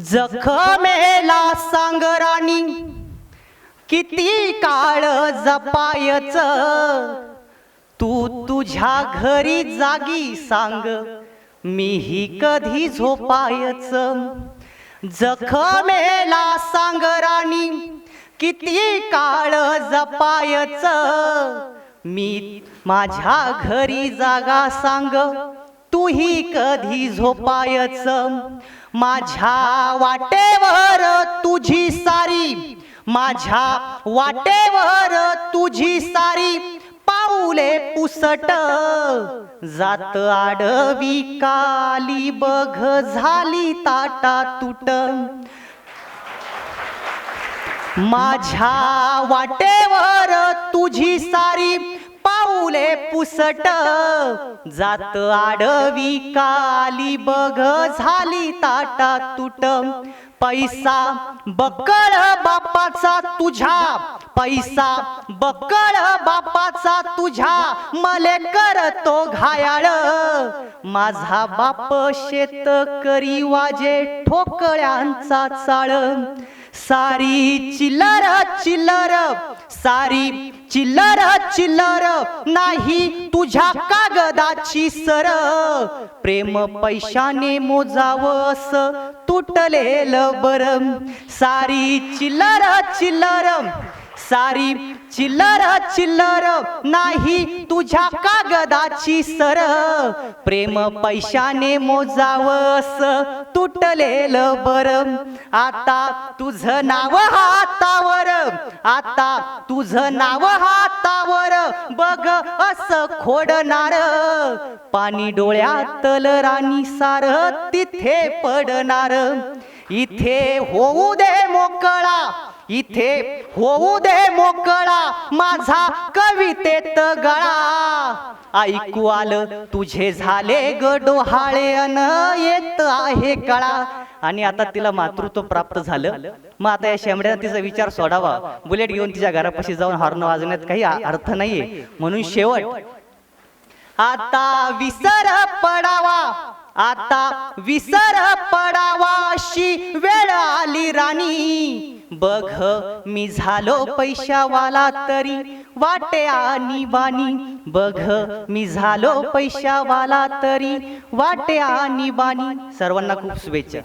जखमेला सांगराणी किती काळ जपायच? तू तुझ्या घरी जागी सांग मीही कधी झोपायच? जखमेला सांगराणी किती काळ जपायच? मी माझ्या घरी जागा सांग तूही कधी झोपायच? माझ्या वाटेवर तुझी सारी माझ्या वाटेवर तुझी सारी पाऊले पुसट. जात आडवी काली बघ झाली ताटा तुट. माझ्या वाटेवर तुझी सारी पुसट जात आडवी काली बघ झाली ताटा तुट पैसा बक्कळ बापाचा तुझा पैसा बक्कळ बापाचा तुझ्या. मले करतो घायाळ. माझा बाप शेतकरी वाजे ठोकळ्यांचा चाळ. सारी चिल्लर चिल्लर सारी चिल्लर चिल्लर नाही तुझ्या कागदाची सर. प्रेम पैशाने मोजावस तुटलेलं बरं. सारी चिल्लर चिल्लर सारी चिल्लर चिल्लर नाही तुझ्या कागदाची सर प्रेम पैशाने मोजावस तुटलेलं बरं. आता तुझं नाव हातावर आता तुझं नाव हातावर बघ असं खोडणार. पाणी डोळ्यातल राणी सार तिथे पडणार. इथे होऊ दे मोकळा इथे होऊ दे मोकळा माझा कवितेत गळा. ऐकू आलं तुझे झाले ग डोहाळे अन येत आहे कळा. आणि आता तिला मातृत्व प्राप्त झालं. मग आता या शेंबड्यानं तिचा विचार सोडावा. बुलेट घेऊन तिच्या घरापाशी जाऊन हॉर्न वाजवण्यात काही अर्थ नाहीये. म्हणून शेवट आता विसर पडावा. आता विसर पडावा अशी वेळ आली राणी. बघ मी झालो पैशावाला तरी वाटे आणि बाणी बघ मी झालो पैशावाला तरी वाटे आणि बाणी सर्वांना खूप शुभेच्छा.